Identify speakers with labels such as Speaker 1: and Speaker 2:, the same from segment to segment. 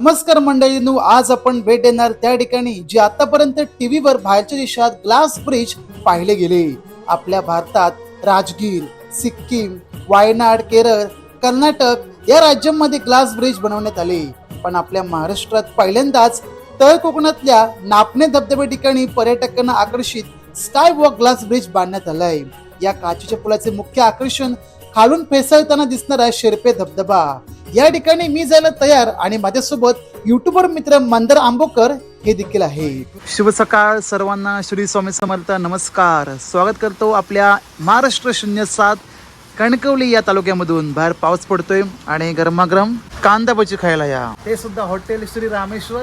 Speaker 1: नमस्कार मंडळींनो आज आपण भेट देणार त्या ठिकाणी जे आतापर्यंत टीव्हीवर बाहेरच्या देशात ग्लास ब्रिज पाहिले गेले. आपल्या भारतात राजगीर सिक्कीम वायनाड केरळ कर्नाटक या राज्यांमध्ये ग्लास ब्रिज बनवण्यात आले. पण आपल्या महाराष्ट्रात पहिल्यांदाच तळ कोकणातल्या नापणे धबधबे ठिकाणी पर्यटकांना आकर्षित स्काय वॉक ग्लास ब्रिज बांधण्यात आलाय. या काचेच्या पुलाचे मुख्य आकर्षण खालून फेसाळताना दिसणारा शेरपे धबधबा. या ठिकाणी मी जायला तयार आणि माझ्यासोबत युट्यूबर मित्र मंदर आंबोकर हे देखील आहे शुभ सकाळ सर्वांना. श्री स्वामी समर्थ नमस्कार. स्वागत करतो आपल्या महाराष्ट्र शून्य सात कणकवली या तालुक्यामधून. बाहेर पाऊस पडतोय आणि गरमागरम कांदा भजी खायला या. ते सुद्धा हॉटेल श्री रामेश्वर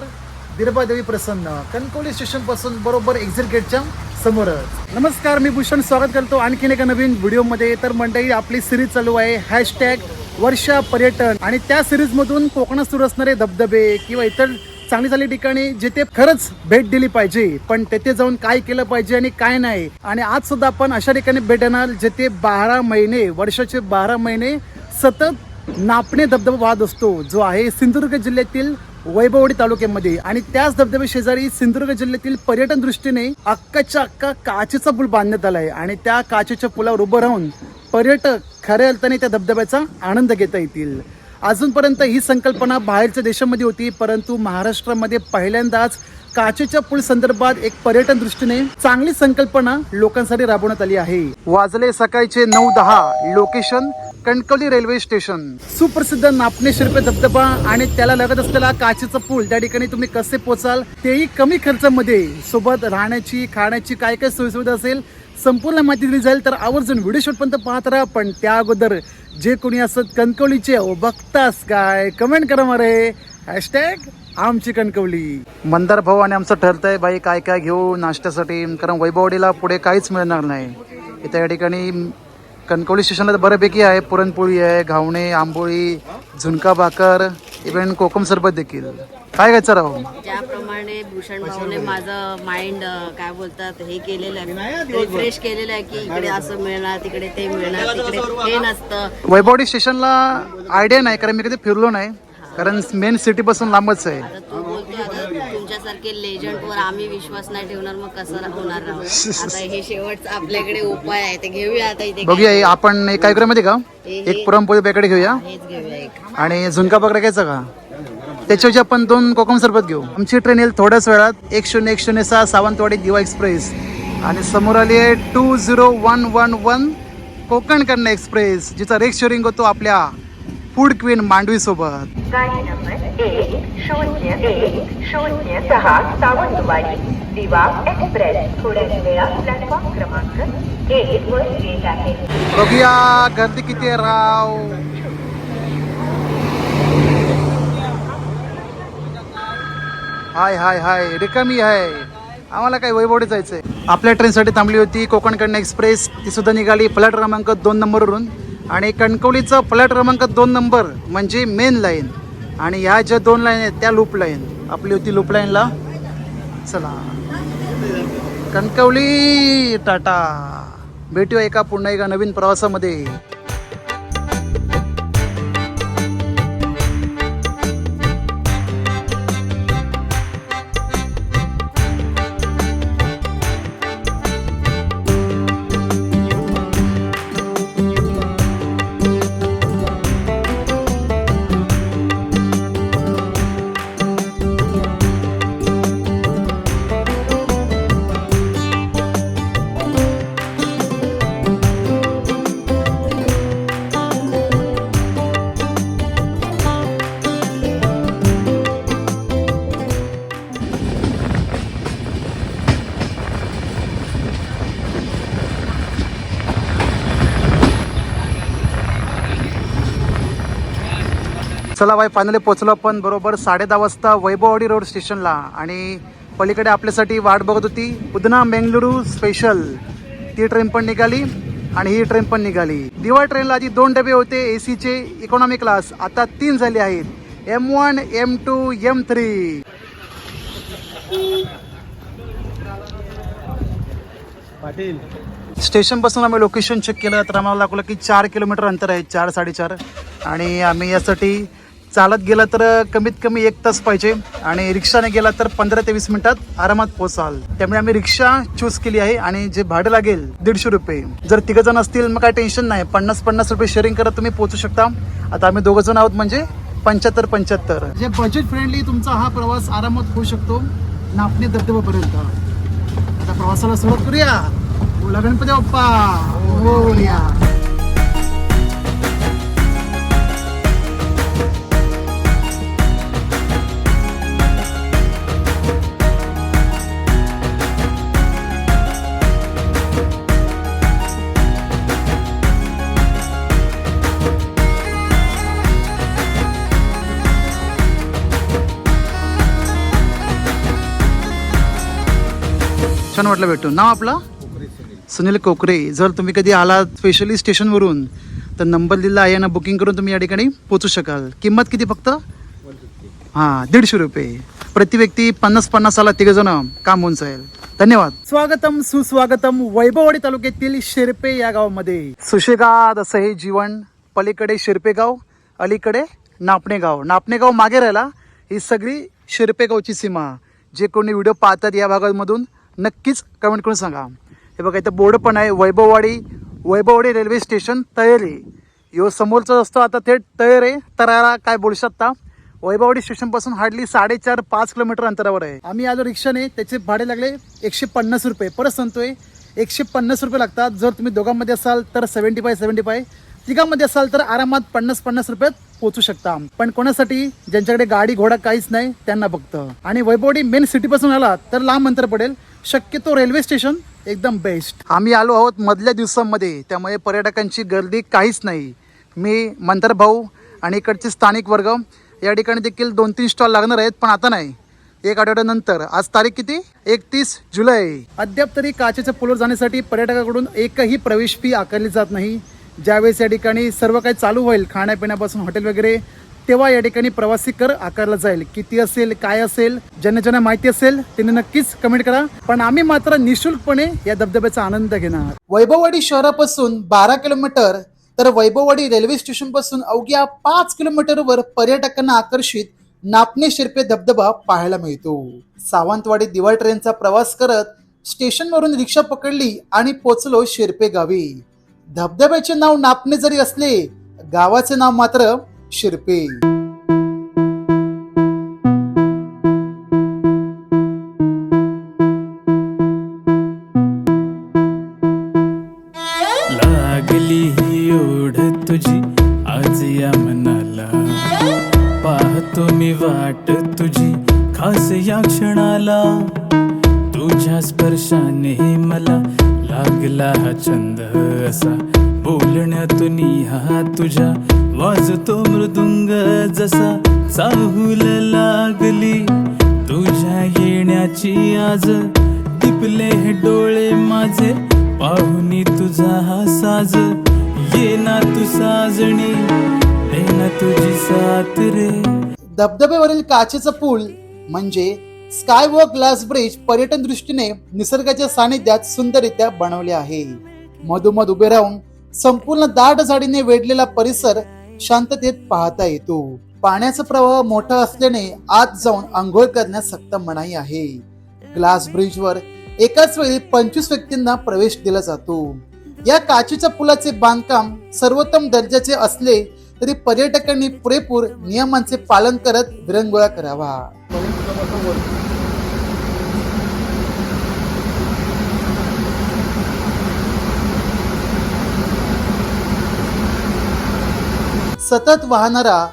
Speaker 1: दिरबादेवी प्रसन्न. कणकवली स्टेशनपासून बरोबर एक्झिट गेटच्या समोरच. नमस्कार मी भूषण स्वागत करतो आणखीन एका नवीन व्हिडिओमध्ये. तर मंडळी आपली सिरीज चालू आहे. हॅशटॅग वर्षा पर्यटन. आणि त्या सिरीज मधून कोकणात सुरू असणारे धबधबे किंवा इतर चांगली चांगली ठिकाणी जिथे खरंच भेट दिली पाहिजे पण तेथे जाऊन काय केलं पाहिजे आणि काय नाही. आणि आज सुद्धा आपण अशा ठिकाणी भेट देणार जिथे बारा महिने वर्षाचे बारा महिने सतत नापणे धबधबा वाहत असतो जो आहे सिंधुदुर्ग जिल्ह्यातील वैभवडी तालुक्यामध्ये. आणि त्याच धबधबे शेजारी सिंधुदुर्ग जिल्ह्यातील पर्यटन दृष्टीने अक्काच्या अक्का काचेचा पूल बांधण्यात आलाय आणि त्या काचेच्या पुलावर उभं राहून पर्यटक खऱ्या अर्थाने त्या धबधब्याचा आनंद घेता येतील. अजूनपर्यंत ही संकल्पना बाहेरच्या देशामध्ये होती परंतु महाराष्ट्रामध्ये पहिल्यांदाच काचेच्या पूल संदर्भात एक पर्यटन दृष्टीने चांगली संकल्पना लोकांसाठी राबवण्यात आली आहे. वाजले सकाळचे नऊ दहा लोकेशन कणकवली रेल्वे स्टेशन. सुप्रसिद्ध नापणे शिरपे धबधबा आणि त्याला लगत असलेला काचेचा पूल त्या ठिकाणी तुम्ही कसे पोचाल तेही कमी खर्चामध्ये. सोबत राहण्याची खाण्याची काय काय सोयीसुविधा असेल संपूर्ण माहिती दिली जाईल. तर आवर्जून व्हिडिओ शॉटपर्यंत पाहत राहा. पण त्या अगोदर जे कोणी असत कणकवलीचे बघतास काय कमेंट करा मारे. हॅशटॅग आमची कणकवली. मंदार भाऊ आणि आमचं ठरतंय बाई काय काय घेऊ नाश्त्यासाठी. कारण वैभववाडीला पुढे काहीच मिळणार नाही. इथे या ठिकाणी कणकवली स्टेशनला तर बऱ्यापैकी आहे. पुरणपोळी आहे घावणे आंबोळी झुणका भाकर इव्हन कोकम सरबत देखील. काय घ्यायचं राहू
Speaker 2: ज्याप्रमाणे भूषण भाऊने माझं माइंड काय बोलतात हे केलेलं आहे. रिफ्रेश केलेलं आहे की इकडे असं मिळणार तिकडे ते मिळणार तिकडे हे नसतं.
Speaker 1: वैभववाडी स्टेशनला आयडिया नाही कारण मी कधी फिरलो नाही. कारण मेन सिटी पासून लांबच आहे.
Speaker 2: आता तू बोलतोय आता तुमच्यासारखे आम्ही विश्वास नाही ठेवणार मग कसं होणार आता हे शेवटचा आपल्याकडे उपाय आहे ते घेऊया आता इथे.
Speaker 1: बघूया हे आपण एक काय करूया माहिती का? एक पुरणपोळी पॅकेट घेऊया.
Speaker 2: हेच घेऊया एक.
Speaker 1: आणि झुणका बकरा घ्यायचा का? त्याच्याऐवजी आपण दोन कोकम सरबत घेऊ. आमची ट्रेन येईल थोड्याच वेळात एक शून्य एक शून्य सहा सावंतवाडी दिवा एक्सप्रेस आणि समोर आली आहे two zero one one one Konkan Kanya express जिचा रेक शेअरिंग होतो आपल्या. फूड क्वीन मांडवी सोबत
Speaker 3: गाडी नंबर एक शून्य एक शून्य सहा सावंतवाडी दिवा एक्सप्रेस. थोड्याच वेळात प्लॅटफॉर्म क्रमांक एक वर येत आहे.
Speaker 1: बघूया गर्दी किती आहे राव? हाय हाय हाय रिकामी आहे. आम्हाला काय वैभवडे जायचंय? आपल्या ट्रेनसाठी थांबली होती कोकण कन्या एक्सप्रेस. ती सुद्धा निघाली. फ्लॅट क्रमांक दोन नंबरवरून. आणि कणकवलीचं फ्लॅट क्रमांक दोन नंबर म्हणजे मेन लाईन आणि ह्या ज्या दोन लाईन आहेत त्या लूप लाईन आपली होती लूप लाईनला चला. कणकवली टाटा. भेटूया एका पुन्हा एका नवीन प्रवासामध्ये. चला बाई फायनली पोचलो आपण बरोबर साडे दहा वाजता वैभववाडी रोड स्टेशनला. आणि पलीकडे आपल्यासाठी वाट बघत होती उदना बेंगलुरू स्पेशल ती ट्रेन पण निघाली आणि ही ट्रेन पण निघाली. दिवा ट्रेनला आधी दोन डबे होते ए सीचे इकॉनॉमी क्लास आता तीन झाले आहेत. M one M two M three स्टेशनपासून आम्ही लोकेशन चेक केलं तर आम्हाला लागलं की चार किलोमीटर अंतर आहे चार साडेचार. आणि आम्ही यासाठी चालत गेला तर कमीत कमी एक तास पाहिजे. आणि रिक्षाने गेला तर पंधरा ते वीस मिनिटात आरामात पोहोचाल. त्यामुळे आम्ही रिक्षा चूज केली आहे आणि जे भाडं लागेल दीडशे रुपये. जर तिघ जण असतील मग काय टेन्शन नाही. पन्नास पन्नास रुपये शेअरिंग करत तुम्ही पोहोचू शकता. आता आम्ही दोघं जण आहोत म्हणजे पंच्याहत्तर पंच्याहत्तर. जे बजेट फ्रेंडली तुमचा हा प्रवास आरामात होऊ शकतो नापणे धबधब्यापर्यंत आता प्रवासाला सुरुवात करूया. गणपती बाप्पा. हो, बोलूया छान वाटलं भेटून. नाव आपलं? सुनील कोकरे. जर तुम्ही कधी आलात स्पेशली स्टेशनवरून तर नंबर दिला आहे ना बुकिंग करून तुम्ही या ठिकाणी पोचू शकाल. किंमत किती फक्त? हां दीडशे रुपये. प्रति व्यक्ती पन्नास पन्नास आला तिघ जण काम होऊन जाईल. धन्यवाद. स्वागतम सुस्वागतम वैभववाडी तालुक्यातील शिरपे या गावामध्ये. सुशेगाद असं हे जीवन. पलीकडे शिरपे गाव अलीकडे नापणे गाव नापणे गाव मागे राहिला ही सगळी शिरपे गावची सीमा. जे कोणी व्हिडिओ पाहतात या भागामधून नक्कीच कमेंट करून सांगा. हे बघा इथं बोर्ड पण आहे वैभववाडी वैभववाडी रेल्वे स्टेशन तयारी यो समोरचा रस्तो आता थेट तयार आहे तरारा काय बोलू शकता. वैभववाडी स्टेशनपासून हार्डली साडेचार पाच किलोमीटर अंतरावर आहे. आम्ही आलो रिक्षाने त्याचे भाडे लागले एकशे पन्नास रुपये. परत सांगतोय एकशे पन्नास रुपये लागतात. जर तुम्ही दोघांमध्ये असाल तर सेव्हन्टी फाय सेव्हन्टी फाय तिघांमध्ये असाल तर आरामात पन्नास पन्नास रुपयात पोहोचू शकता. पण कोणासाठी? ज्यांच्याकडे गाडी घोडा काहीच नाही त्यांना फक्त. आणि वैभवडी मेन सिटीपासून आला तर लांब अंतर पडेल. शक्यतो रेल्वे स्टेशन एकदम बेस्ट आम्ही आलो आहोत मधल्या दिवसांमध्ये त्यामुळे पर्यटकांची गर्दी काहीच नाही. मी मंतर भाऊ आणि इकडचे स्थानिक वर्ग या ठिकाणी देखील दोन तीन स्टॉल लागणार आहेत पण आता नाही. एक आठवड्यानंतर. आज तारीख किती? एकतीस जुलै. अद्याप तरी काचेच्या पुलावर जाण्यासाठी पर्यटकाकडून एकही प्रवेश फी आकारली जात नाही. ज्यावेळेस या ठिकाणी सर्व काही चालू होईल खाण्यापिण्यापासून हॉटेल वगैरे तेव्हा या ठिकाणी प्रवासी कर आकारला जाईल. किती असेल काय असेल ज्यांना ज्यांना माहिती असेल त्यांनी नक्कीच कमेंट करा. पण आम्ही मात्र निशुल्कपणे या धबधब्याचा आनंद घेणार. वैभववाडी शहरापासून बारा किलोमीटर तर वैभववाडी रेल्वे स्टेशनपासून अवघ्या पाच किलोमीटरवर पर्यटकांना आकर्षित नापणे शिरपे धबधबा पाहायला मिळतो. सावंतवाडी दिवाळ ट्रेनचा प्रवास करत स्टेशनवरून रिक्षा पकडली आणि पोचलो शिरपे गावी. धबधब्याचे नाव नापणे जरी असले गावाचे नाव मात्र शिरपे.
Speaker 4: लागली ही ओढ तुझी आज या मनाला. पाहतो मी वाट तुझी खास या क्षणाला. तुझ्या स्पर्शाने मला लागला हा छंद असा. बोलण्यातून हा तुझ्या वाजतो मृदुंग जसा चाहूल लागली. तुझ्या येण्याची आज टिपले हे डोळे माझे. पाहुनी तुझा हा साज ये ना तू साजणी दे ना तुझी साथ रे.
Speaker 1: धबधब्यावरील काचेचा पूल म्हणजे स्काय वॉक ग्लास ब्रिज पर्यटन दृष्टीने निसर्गाच्या सानिध्यात सुंदररित्या बनवले आहे. मधोमध उभे राहून संपूर्ण दाट झाडीने वेढलेला परिसर शांततेत पाहता येतो. पाण्याचा प्रवाह मोठा असल्याने आत जाऊन आंघोळ करण्यास सक्त मनाई आहे. ग्लास ब्रिजवर एकाच वेळी पंचवीस व्यक्तींना प्रवेश दिला जातो. या काचेच्या पुलाचे बांधकाम सर्वोत्तम दर्जाचे असले तरी पर्यटकांनी पुरेपूर नियमांचे पालन करत विरंगुळा करावा. सतत वाहणारा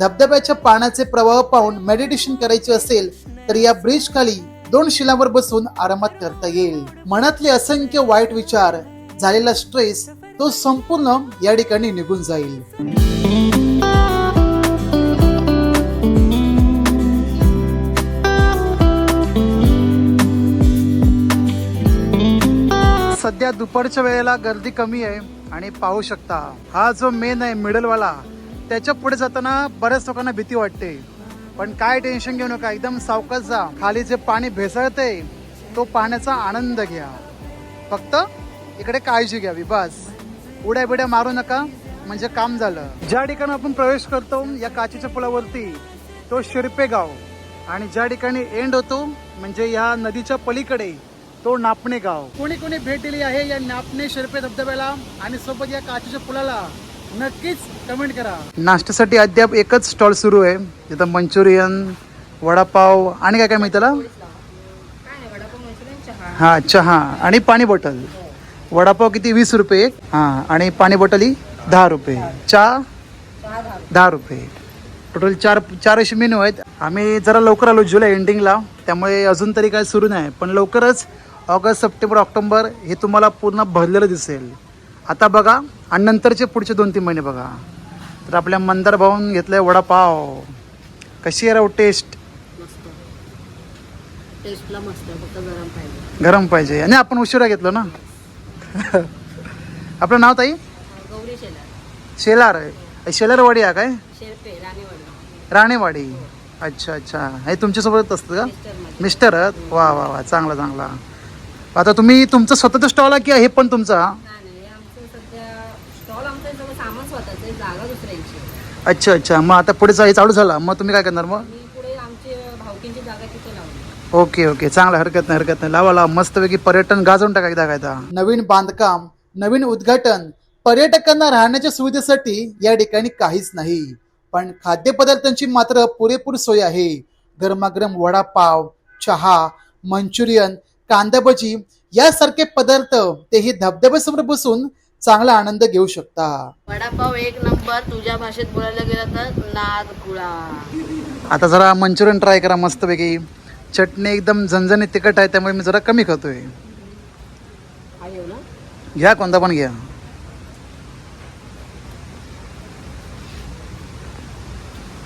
Speaker 1: धबधब्याच्या पाण्याचे प्रवाह पाहून मेडिटेशन करायचे असेल तर या ब्रिज खाली दोन शिलांवर बसून आरामात करता येईल. मनातले असंख्य वाईट विचार झालेला स्ट्रेस तो संपूर्ण या ठिकाणी निघून जाईल. सध्या दुपारच्या वेळेला गर्दी कमी आहे आणि पाहू शकता हा जो मेन आहे मिडलवाला त्याच्या पुढे जाताना बऱ्याच लोकांना भीती वाटते. पण काय टेन्शन घेऊ नका एकदम सावकाश जा. खाली जे पाणी भेसळते तो पाण्याचा आनंद घ्या. फक्त इकडे काळजी घ्यावी बस उड्या बिड्या मारू नका म्हणजे काम झालं. ज्या ठिकाणी आपण प्रवेश करतो या काचेच्या पुलावरती तो शिरपे गाव. आणि ज्या ठिकाणी एंड होतो म्हणजे या नदीच्या पलीकडे तो नापणे गाव. कोणी कोणी भेट दिली आहे या नापणे शिरपे धबधब्याला? आणि सोबत या काचेच्या पुलाला? नक्कीच कमेंट करा. नाश्त्यासाठी अद्याप एकच स्टॉल सुरू आहे. तिथं मंचुरियन वडापाव आणि काय काय मिळतं त्याला? हा चहा आणि पाणी बॉटल. वडापाव किती? वीस रुपये एक. हा आणि पाणी बॉटल ही दहा रुपये. चहा दहा रुपये. टोटल चार चार असे मेनू आहेत. आम्ही जरा लवकर आलो जुलै एंडिंगला. त्यामुळे अजून तरी काय सुरू नाही. पण लवकरच ऑगस्ट सप्टेंबर ऑक्टोबर हे तुम्हाला पूर्ण भरलेलं दिसेल. आता बघा आणि नंतरचे पुढचे दोन तीन महिने बघा. तर आपल्या मंदार भाऊन घेतलंय वडापाव. कशी आहे राव टेस्ट
Speaker 2: मस्त टेस्टला मस्त आहे, फक्त गरम पाहिजे.
Speaker 1: गरम पाहिजे. आणि आपण उशिरा घेतलो ना? आपलं नाव ताई?
Speaker 2: गौरी शेला
Speaker 1: शेलार. शेलारवाडी आहे काय?
Speaker 2: शेरपे राणीवाडी.
Speaker 1: राणेवाडी. अच्छा अच्छा. हे तुमच्यासोबत असतं का?
Speaker 2: मिस्टर?
Speaker 1: वा वा वा. चांगला चांगला. आता तुम्ही तुमचं स्वतःचं स्टॉल आहे की हे पण तुमचा
Speaker 2: नाही नाही आमचं सध्या स्टॉल आमचं सगळं सामान स्वतःचं आहे जागा दुसऱ्यांची आहे.
Speaker 1: अच्छा अच्छा. मग आता पुढे हे चालू झाला. मग तुम्ही काय करणार मग?
Speaker 2: मी पुढे आमची भावकींची जागा तिथे लावली.
Speaker 1: Okay okay. चांगला. हरकत नाही हरकत नाही. लावा लावा. मस्तपैकी पर्यटन गाजवून टाका एकदा काय नवीन बांधकाम नवीन उद्घाटन पर्यटकांना राहण्याच्या सुविधेसाठी या ठिकाणी काहीच नाही. पण खाद्यपदार्थांची मात्र पुरेपूर सोय आहे. गरमागरम वडापाव चहा मंचुरियन कांदा भजी यासारखे पदार्थ तेही धबधब्यासमोर बसून चांगला आनंद घेऊ शकता.
Speaker 2: वडापाव एक नंबर तुझ्या भाषेत बोलायला गेलं तर नाद गुळा.
Speaker 1: आता जरा मंचुरियन ट्राय करा मस्तपैकी. चटणी एकदम झणझणीत तिखट आहे त्यामुळे मी जरा कमी खातोय. घ्या कोणता पण घ्या.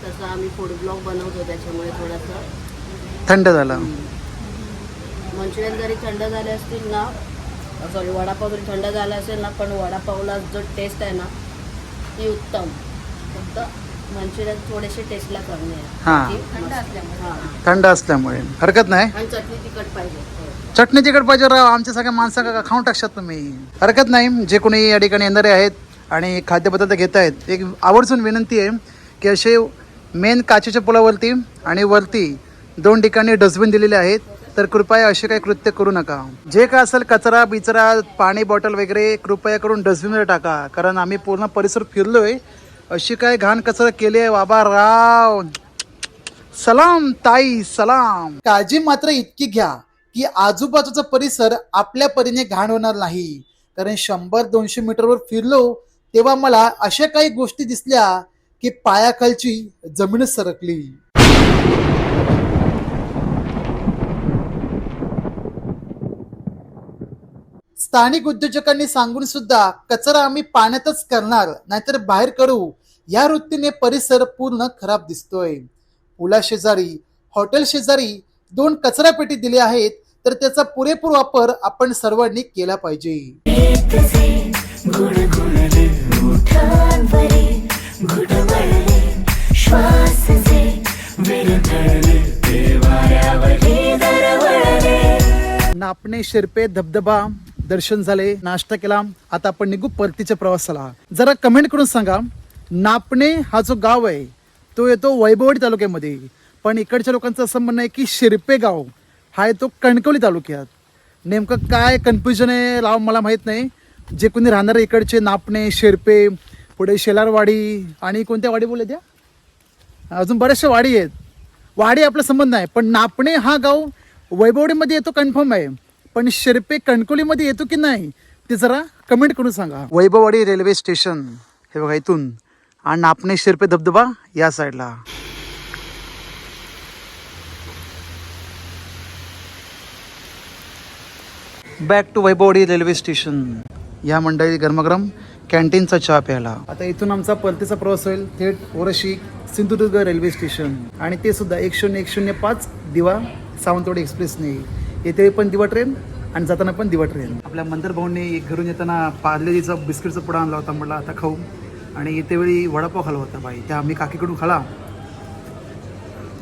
Speaker 2: तसं आम्ही फूड ब्लॉग बनवतो त्याच्यामुळे थोडंसं.
Speaker 1: थंड झाला.
Speaker 2: मंचुरियन जरी थंड झाले असतील ना सॉरी वडापाव जरी थंड झाला असेल ना पण वडापावला जो टेस्ट आहे ना ती उत्तम. फक्त मंचुरियन थोडेसे टेस्टला कमी आहे.
Speaker 1: हा.
Speaker 2: थंड असल्यामुळे. हां.
Speaker 1: थंड असल्यामुळे. हरकत नाही?
Speaker 2: आणि चटणी तिखट पाहिजे. हो.
Speaker 1: चटणी तिखट पाहिजे राव. आमच्या सगळ्या माणसा का खाऊन टाकशात तुम्ही? हरकत नाही. जे कोणी या ठिकाणी येणारे आहेत आणि खाद्यपदार्थ घेत आहेत एक आवर्जून विनंती आहे की असे मेन काचेच्या पुलावरती आणि वरती दोन ठिकाणी डस्टबिन दिलेले आहेत. तर कृपया असे काही कृत्य करू नका. जे काय असेल कचरा बिचरा पाणी बॉटल वगैरे कृपया करून डस्टबिनमध्ये टाका. कारण आम्ही पूर्ण परिसर फिरलोय. अशी काय घाण कचरा केली आहे बाबा राव. सलाम ताई सलाम. काळजी मात्र इतकी घ्या की आजूबाजूचा परिसर आपल्या परीने घाण होणार नाही. कारण शंभर दोनशे मीटरवर फिरलो तेव्हा मला अशा काही गोष्टी दिसल्या की पायाखालची जमीनच सरकली. स्थानिक उद्योजकांनी सांगून सुद्धा कचरा आम्ही पाण्यातच करणार नाहीतर बाहेर करू. या वृत्तीने परिसर पूर्ण खराब दिसतोय. पुला शेजारी हॉटेल शेजारी दोन कचरा पेटी दिल्या आहेत तर त्याचा पुरेपूर वापर आपण सर्वांनी केला पाहिजे. नापणे शिरपे धबधबा दर्शन झाले नाश्ता केला. आता आपण निघू परतीच्या प्रवासाला. जरा कमेंट करून सांगा नापणे हा जो गाव आहे तो येतो वैभवडी तालुक्यामध्ये. पण इकडच्या लोकांचं असं म्हणणं आहे की शिरपे गाव हा येतो कणकवली तालुक्यात. नेमकं काय कन्फ्युजन आहे लाव मला माहीत नाही. जे कोणी राहणारे इकडचे नापणे शिरपे पुढे शेलारवाडी आणि कोणत्या वाडी बोलत त्या? अजून बऱ्याचशा वाडी आहेत. वाडी आपला संबंध नाही पण नापणे हा गाव वैभवडीमध्ये येतो कन्फर्म आहे. पण शिरपे कणकोलीमध्ये येतो की नाही ते जरा कमेंट करून सांगा. वैभववाडी रेल्वे स्टेशन हे बघा इथून. आणि नापणे शिरपे धबधबा या साईडला. Back to Vaibhavwadi railway station. या मंडळी गरमागरम कॅन्टीनचा चहा प्यायला. आता इथून आमचा परतीचा प्रवास होईल थेट ओरशी सिंधुदुर्ग रेल्वे स्टेशन. आणि ते सुद्धा एक शून्य एक शून्य पाच दिवा सावंतवाडी एक्सप्रेसने. येते पण दिवा ट्रेन आणि जाताना पण दिवा ट्रेन. आपल्या मंदर भाऊंनी घरून येताना पार्लेजीचा बिस्किटचा पुडा आणला होता म्हटलं आता खाऊ. आणि येते वेळी वडापाव खाला होता बाई. त्या आम्ही काकीकडून खाला.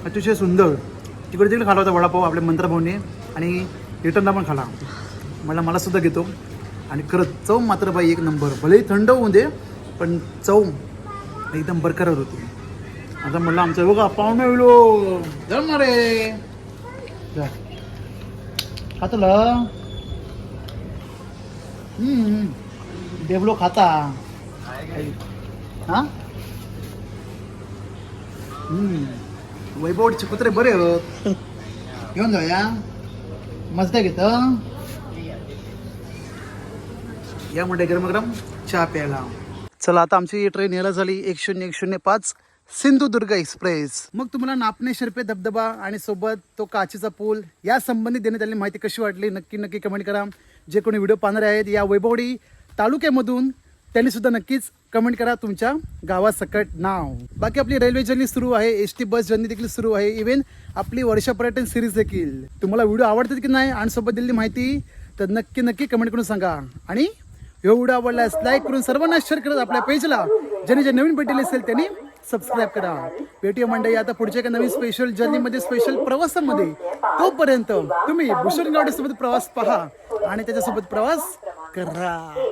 Speaker 1: अतिशय सुंदर. तिकडे तिकडे खाला होता वडापाव आपल्या मंत्रभाऊने आणि रिटर्नला पण खाला. मला मला सुद्धा घेतो. आणि खरंच चव मात्र बाई एक नंबर. भलेही थंड होऊ दे पण चव एकदम बरकरार होती. आता म्हटलं आमचं बघा पाहुणे येलो जम रे जा. खातलं? हम्म देवलो खाता. हा? वैभवचे कुत्रे बरे होत घेऊन जाऊया. मस्त घेत या म्हणजे गरम गरम चहा प्यायला. चला आता आमची ट्रेन यायला झाली एक शून्य एक शून्य पाच. सिंधुदुर्ग एक्सप्रेस. मग तुम्हाला नापणे शर्पे धबधबा आणि सोबत तो काचेचा पूल या संबंधित देण्यात आलेली माहिती कशी वाटली? नक्की नक्की कमेंट करा. जे कोणी व्हिडिओ पाहणारे आहेत या वैभवडी तालुक्यामधून त्यांनी सुद्धा नक्कीच कमेंट करा तुमच्या गावासकट नाव. बाकी आपली रेल्वे जर्नी सुरू आहे एस टी बस जर्नी देखील सुरू आहे. इव्हन आपली वर्षा पर्यटन सिरीज देखील. तुम्हाला व्हिडिओ आवडतात की नाही आणि सोबत दिलेली माहिती तर नक्की नक्की कमेंट करून सांगा. आणि ह्यो व्हिडिओ आवडल्यास लाईक करून सर्वांना शेअर करत आपल्या पेजला ज्यांनी जे नवीन भेटले असेल त्यांनी सबस्क्राईब करा. भेटूया मंडळी आता पुढच्या एका नवीन स्पेशल जर्नीमध्ये स्पेशल प्रवासामध्ये तोपर्यंत तुम्ही भूषण गावडेसोबत प्रवास पहा आणि त्याच्यासोबत प्रवास करा.